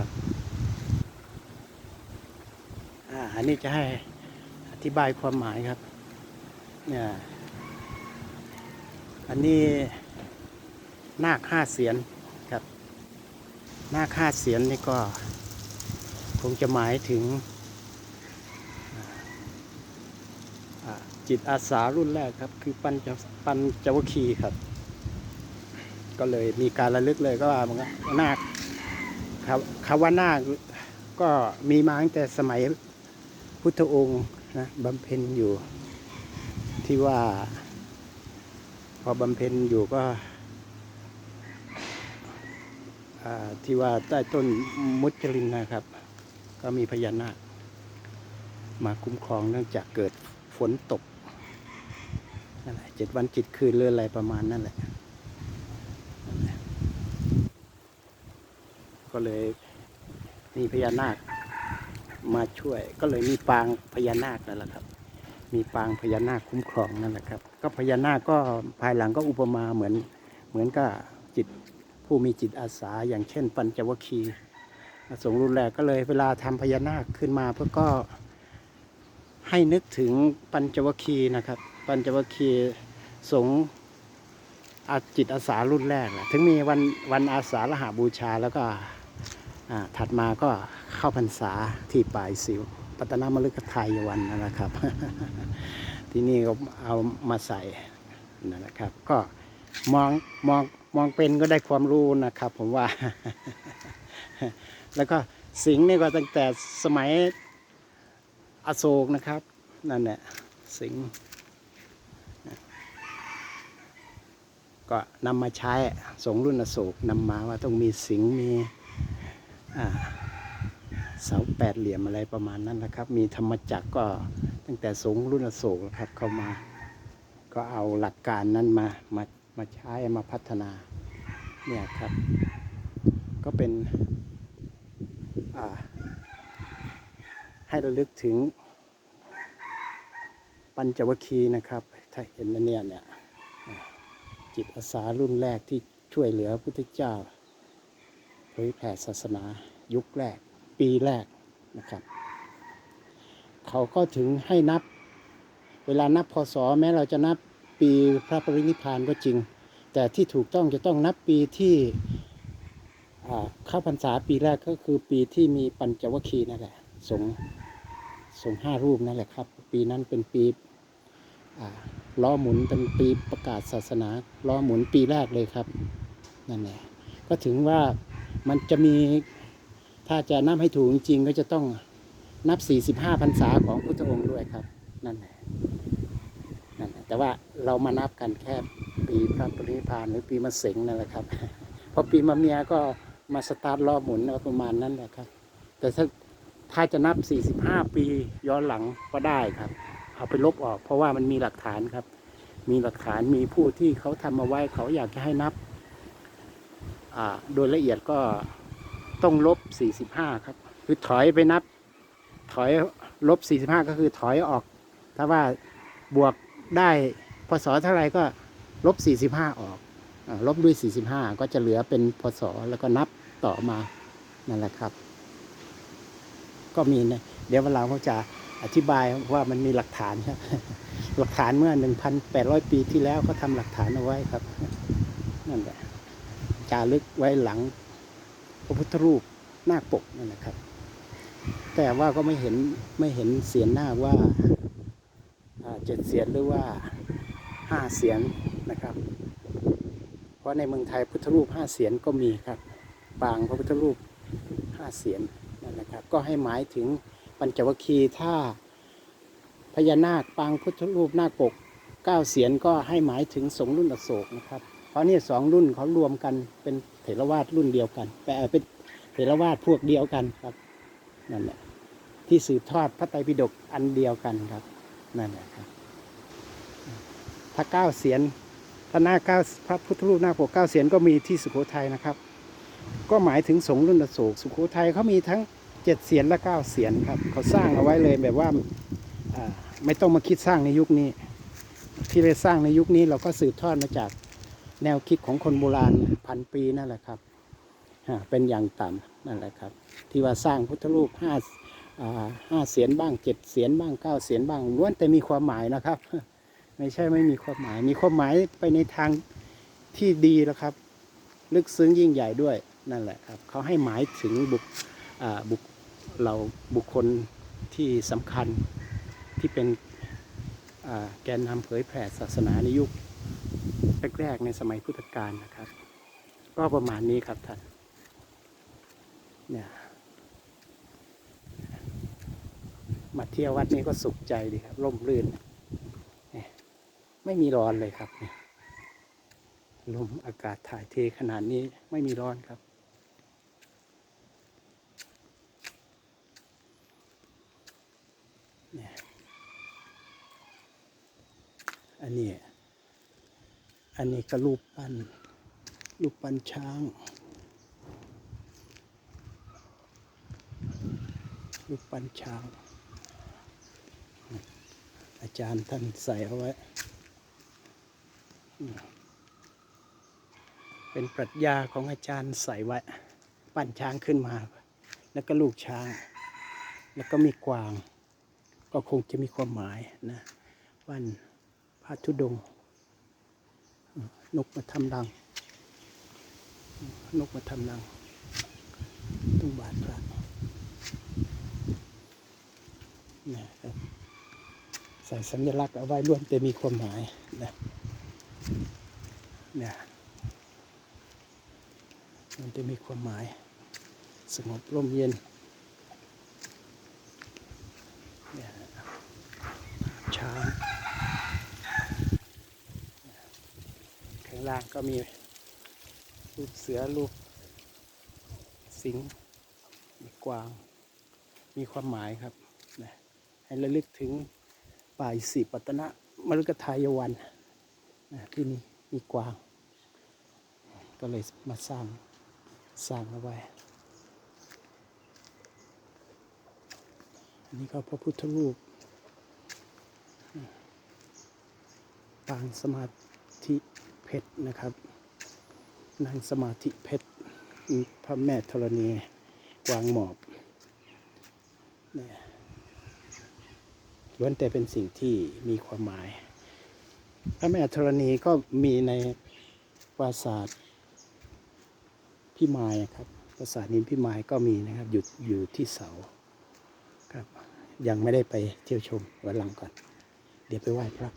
ครับอ่าอันนี้จะให้อธิบายความหมายครับเนี่ยอันนี้นาคห้าเสียนครับนาคห้าเสียนนี่ก็คงจะหมายถึงจิตอาสารุ่นแรกครับ คือปัญจปัญจวคีครับ ก็เลยมีการระลึกเลยก็ว่ามันก็นาค ครับคำว่านาคก็มีมาตั้งแต่สมัยพุทธองค์นะบำเพ็ญอยู่ที่ว่า พอบำเพ็ญอยู่ก็ที่ว่าใต้ต้นมุจลินนะครับ ก็มีพญานาค มาคุ้มครองเนื่องจากเกิดฝนตกนั่นแหละเจ็ดวันจิตคืนเรื่ออะไรประมาณนั่นแหละนั่นแหละ ก็เลยมีพญานาคมาช่วย ก็เลยมีปางพญานาคนั่นแหละครับ มีปางพญานาคคุ้มครองนั่นแหละครับ ก็พญานาคก็ภายหลังก็อุปมาเหมือนเหมือนกับจิตผู้มีจิตอาสา อย่างเช่น ปัญจวคีสงรุ่นแรกก็เลยเวลาทำพญานาคขึ้นมาเพื่อก็ให้นึกถึงปัญจวคีนะครับ ปัญจวคีสงอาจิตอาสารุ่นแรกนะถึงมีวันวันอาสาฬหาบูชาแล้วก็ ถัดมาก็เข้าพรรษาที่ปลายสิว ปัตนามฤคทายวันนั่นแหละครับ ที่นี่ก็เอามาใส่นั่นแหละครับ ก็มองมองมองเป็นก็ได้ความรู้นะครับ ผมว่า แล้วก็สิงห์นี่ก็ตั้งแต่สมัยอโศกนะครับ นั่นแหละสิงห์ก็นำมาใช้สงรุ่นอโศกนำมาว่าต้องมีสิงห์มี เสาแปดเหลี่ยมอะไรประมาณนั้นนะครับ มีธรรมจักรก็ตั้งแต่สงรุ่นโศกครับเข้ามา ก็เอาหลักการนั้นมามามาใช้มาพัฒนาเนี่ยครับ ก็เป็นให้ระลึกถึง ปัญจวคีนะครับ ถ้าเห็นอันเนี่ยเนี่ยจิตอาสารุ่นแรกที่ช่วยเหลือพุทธเจ้า ผยแผ่ศาสนายุคแรก ปีแรกนะครับ เขาก็ถึงให้นับ เวลานับพศแม้เราจะนับปีพระปรินิพานก็จริง แต่ที่ถูกต้องจะต้องนับปีที่เข้าพรรษาปีแรกก็คือปีที่มีปัญจวัคคีย์นั่นแหละสงสงห้ารูปนั่นแหละครับ ปีนั้นเป็นปีล้อหมุนเป็นปีประกาศศาสนาล้อหมุนปีแรกเลยครับนั่นแหละก็ถึงว่า มันจะมีถ้าจะนับให้ถูกจริงก็จะต้องนับ 45พรรษาของพุทธองค์ด้วยครับ นั่นแหละนั่นแหละแต่ว่าเรามานับกันแค่ปีพระปริพานหรือปีมะเสงนั่นแหละครับพอปีมะเมียก็มาสตาร์ทรอบหมุนประมาณนั้นแหละครับ แต่ถ้าถ้าจะนับ 45 ปีย้อนหลังก็ได้ครับ เอาไปลบออก เพราะว่ามันมีหลักฐานครับ มีหลักฐานมีผู้ที่เขาทำมาไว้เขาอยากจะให้นับ โดยละเอียดก็ต้องลบ 45 ครับ คือถอยไปนับ ถอยลบ 45 ก็คือถอยออก ถ้าว่าบวกได้พศเท่าไหร่ก็ลบ 45 ออกอลบด้วย 45 ก็จะเหลือเป็นพศแล้วก็นับต่อมานั่นแหละครับ ก็มีนะเดี๋ยววันหลังผมจะอธิบายว่ามันมีหลักฐานครับ หลักฐานเมื่อ 1,800 ปีที่แล้วเขาทำหลักฐานเอาไว้ครับ นั่นแหละ จารึกไว้หลังพระพุทธรูปหน้าปกนั่นแหละครับ แต่ว่าก็ไม่เห็นไม่เห็นเสียนหน้าว่าเจ็ดเสียนหรือว่าห้าเสียนนะครับ เพราะในเมืองไทยพุทธรูปห้าเสียนก็มีครับปางพระพุทธรูปห้าเสียนนั่นนะครับ ก็ให้หมายถึงปัญจวัคคีย์ถ้าพญานาคปางพุทธรูปหน้าคปกเก้าเสียนก็ให้หมายถึงสงรุ่นอโศกนะครับ เพราะนี่สองรุ่นเขารวมกันเป็นเถรวาทรุ่นเดียวกันแปลเป็นเถรวาทพวกเดียวกันครับนั่นแหละที่สืบทอดพระไตรปิฎกอันเดียวกันครับนั่นแหละครับถ้าเก้าเสียนถ้าหน้าเก้าพระพุทธรูปหน้าปกเก้าเสียนก็มีที่สุโขทัยนะครับ ก็หมายถึงสงรุ่นอโศกสุโขทัยเขามีทั้งเจ็ดเสียนและเก้าเสียนครับเขาสร้างเอาไว้เลยแบบว่าอ่าไม่ต้องมาคิดสร้างในยุคนี้ ที่ได้สร้างในยุคนี้เราก็สืบทอดมาจาก แนวคิดของคนโบราณพันปีนั่นแหละครับเป็นอย่างต่ำนั่นแหละครับ ที่ว่าสร้างพุทธรูปห้าห้าเสียนบ้างเจ็ดเสียนบ้างเก้าเสียนบ้างล้วนแต่มีความหมายนะครับ ไม่ใช่ไม่มีความหมาย มีความหมายไปในทางที่ดีแล้วครับ ลึกซึ้งยิ่งใหญ่ด้วยนั่นแหละครับเขาให้หมายถึงบุคบุคเราบุคคลที่สำคัญที่เป็นแกนนำเผยแผ่ศาสนาในยุค แรกๆในสมัยพุทธกาลนะครับ ก็ประมาณนี้ครับท่านเนี่ยมาเที่ยววัดนี้ก็สุขใจดีครับ ร่มรื่น ไม่มีร้อนเลยครับเนี่ยลมอากาศถ่ายเทขนาดนี้ไม่มีร้อนครับเนี่ยอันนี้ อันนี้ก็รูปปั้นรูปปั้นช้างรูปปั้นช้าง อาจารย์ท่านใส่เอาไว้ เป็นปรัชญาของอาจารย์ใส่ไว้ ปั้นช้างขึ้นมา แล้วก็ลูกช้าง แล้วก็มีกวาง ก็คงจะมีความหมายนะ วันพระธุดงค์ นกมาทำรัง นกมาทำรังตรงบาทพระนะครับใส่สัญลักษณ์เอาไว้ล้วนแต่มีความหมายนะเนี่ยมันจะมีความหมาย สงบร่มเย็นเนี่ยช้างข้างล่างก็มีรูปเสือรูปสิงห์มีกวาง มีความหมายครับนะให้ระลึกถึงป่าสิปตนะมฤคทายวันนะที่นี่มีกวาง ก็เลยมาสร้างสร้างเอาไว้อันนี้ก็พระพุทธรูปปางสมาธิ เพชรนะครับนางสมาธิเพชรพระแม่ธรณีกวางหมอบนี่ล้วนแต่เป็นสิ่งที่มีความหมาย พระแม่ธรณีก็มีในปราสาทพิมายครับปราสาทนิมพิมายก็มีนะครับอยู่อยู่ที่เสาครับ ยังไม่ได้ไปเที่ยวชมวันหลังก่อน เดี๋ยวไปไหว้พระ